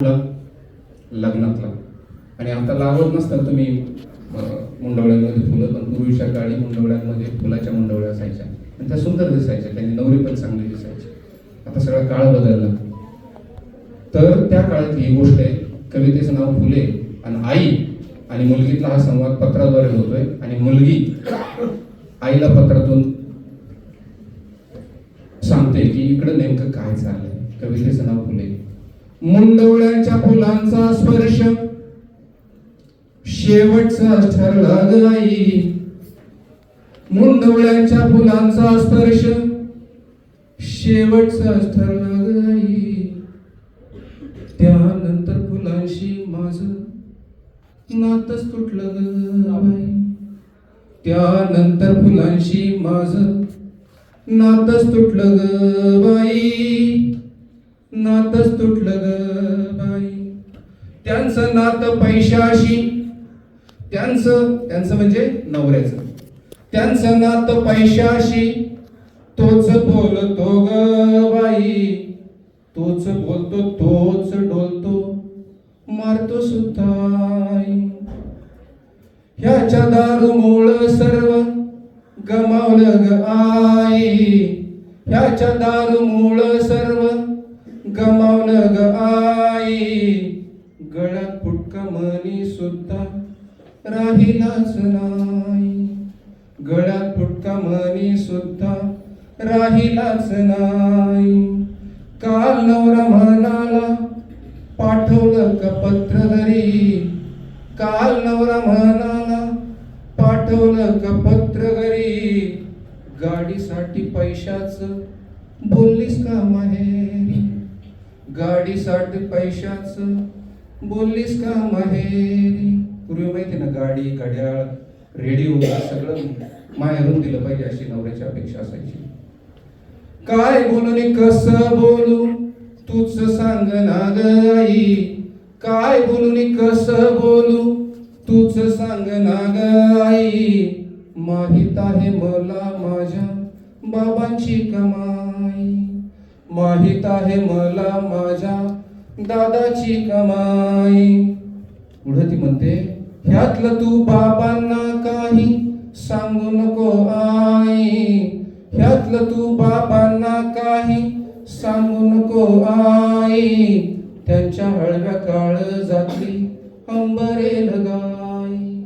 लग्नातला. आणि आता लावत नसतात तुम्ही मुंडवळ्यांमध्ये फुलं पण पूर्वीच्या काळी मुंडवळ्यांमध्ये फुलाच्या मुंडवळ्या असायच्या. आणि त्या सुंदर दिसायच्या त्यांनी नवरी पण चांगली दिसायची. आता सगळा काळ बदलला. तर त्या काळात ही गोष्ट आहे कवितेचं नाव फुले आणि आई आणि मुलगीतला हा संवाद पत्राद्वारे होतोय आणि मुलगी आईला पत्रातून सांगते की इकडं नेमकं काय चाललंय कवितेचं नाव फुले. मुंडवळ्याच्या फुलांचा स्पर्श. शेवटचा ठरला ग आई. मुंडवळ्यांच्या फुलांचा स्पर्श. शेवटचा ठरला ग आई. त्यानंतर फुलांशी माझं नातच तुटलं गाई त्यानंतर फुलांशी माझं नातच तुटलं ग बाई. नातच तुटलं ग बाई. त्यांचं नातं पैशाशी त्यांचं त्यांचं म्हणजे नवऱ्याचं. त्यांचं नातं पैशाशी तोच बोलतो ग बाई. तोच बोलतो तोच डोलतो. मारतो सुद्धा ह्याच्या दारूमुळं सर्व गमावलं ग आई. ह्याच्या दारूमुळं कमावलं गमावलं ग आई. गळ्यात फुटका मनी सुद्धा राहिलाच नाही. गळ्यात फुटका मनी सुद्धा राहिलाच नाही. काल नवरा म्हणाला पाठवलं का पत्र घरी? काल नवरा म्हणाला पाठवलं का पत्र घरी? गाडीसाठी पैशाच बोललीस का माहे? गाडीसाठी पैशाच. बोललीस का माहेरी? पूर्वी माहिती ना गाडी घड्याळ रेडिओ सगळं माहेरून दिलं पाहिजे अशी नवऱ्याची अपेक्षा असायची. काय बोलून कस बोलू? तूच सांग ना गाई आई काय बोलून कस बोलू? तूच सांग ना गाई आई माहीत आहे मला माझ्या बाबांची कमाई. माहीत आहे मला माझ्या दादाची कमाई. पुढे ती म्हणते ह्यातलं तू बाबांना काही सांगू नको आई. ह्यातलं तू बाबांना काही सांगू नको आई. त्यांच्या हळव्या काळ जातली अंबरेल गाई.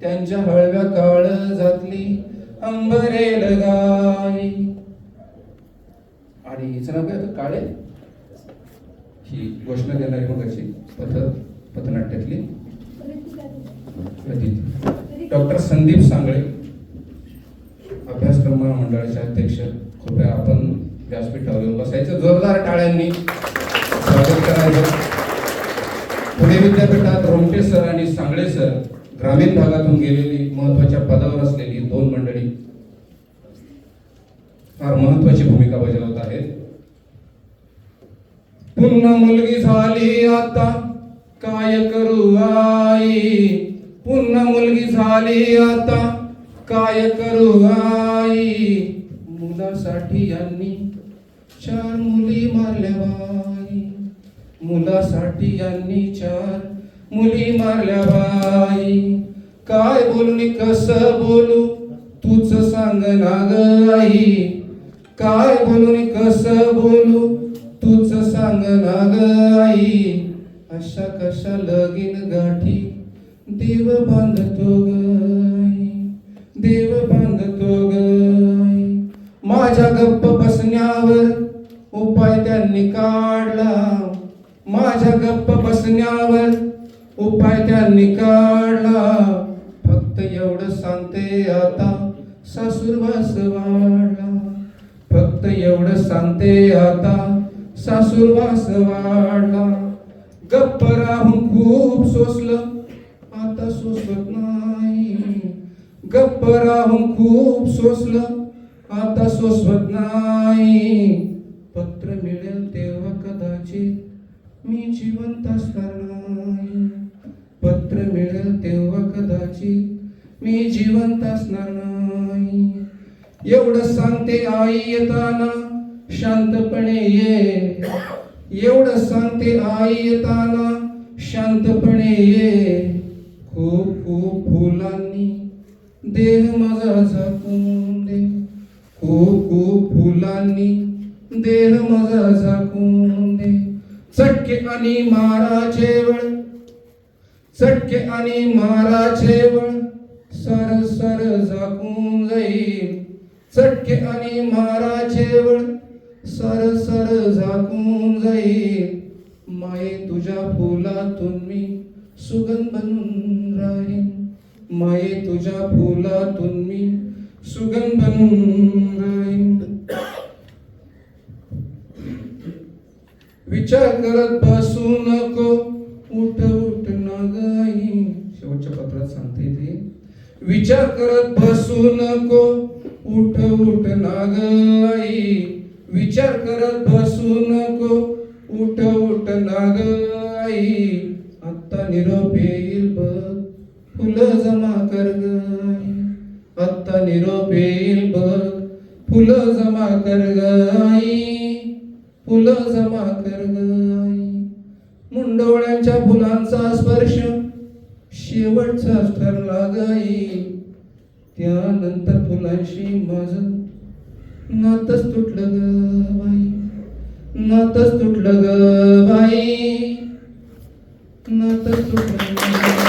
त्यांच्या हळव्या काळ जातली अंबरेल गाई. हिचं नाव काय होतं? काळे ही घोषणा देणारी मग अशी पथ पथनाट्यातली डॉक्टर संदीप सांगळे अभ्यासक्रम मंडळाचे अध्यक्ष. कृपया आपण व्यासपीठावर येऊन बसायचं. जोरदार टाळ्यांनी स्वागत करायचं. पुणे विद्यापीठात रोमटे सर आणि सांगळे सर ग्रामीण भागातून गेलेली महत्त्वाच्या पदावर असलेली दोन मंडळी फार महत्वाची भूमिका बजावत पूर्ण पुन्हा मुलगी झाली आता. काय करू आई पुन्हा मुलगी झाली आता. काय करू आई मुलासाठी यांनी चार मुली मारल्या बाई. मुलासाठी यांनी चार मुली मारल्या बाई. काय बोलून कस बोलू? तूच सांग ना आई. काय बोलून कस बोलू? सांग ना आई अशा कशा लगीन गाठी? देव बांधतो गाई देव बांधतो गाई माझ्या गप्प बसण्यावर उपाय त्यांनी काढला. माझ्या गप्प बसण्यावर उपाय त्यांनी काढला. फक्त एवढं सांगते आता सासूरवास वाढला. फक्त एवढं सांगते आता सासूरवास वाढला. गप्प राहून खूप सोसलं. आता सोसत नाही. गप्प राहून खूप सोसलं. आता सोसवत नाही. पत्र मिळेल तेव्हा कदाचित मी जिवंत असणार नाही. पत्र मिळेल तेव्हा कदाचित मी जिवंत असणार नाही. एवढं सांगते आई येताना. शांतपणे ये. एवढं सांगते आई येताना शांतपणे ये. खूप खूप फुलांनी देह माझा झाकून दे. खूप खूप फुलांनी देह माझा झाकून दे. चटके आणि माराचे वळ. चटके आणि माराचे वळ. सर सर झाकून जाईल. चटके आणि माराचे वळ. सर सर झाकून जाईल माये तुझ्या फुलातून मी सुगंध बनून राहीन. माये तुझ्या फुलातून मी सुगंध बनून राहीन. विचार करत बसू नको. उठ उठ नागाई शेवटच्या पत्रात सांगते ते. विचार करत बसू नको. उठ उठ नागाई विचार करत बसू नको. उठ उठ नागाई आत्ता निरोप येईल बघ. फुलं जमा कर गाई आत्ता निरोप येईल बघ. फुलं जमा कर गाई फुलं जमा कर गाई मुंडवळ्यांच्या फुलांचा स्पर्श शेवटचा ठरला गाई त्यानंतर फुलांशी माझं नातच तुटलं ग बाई. नातच तुटलं ग बाई. नातच तुटलं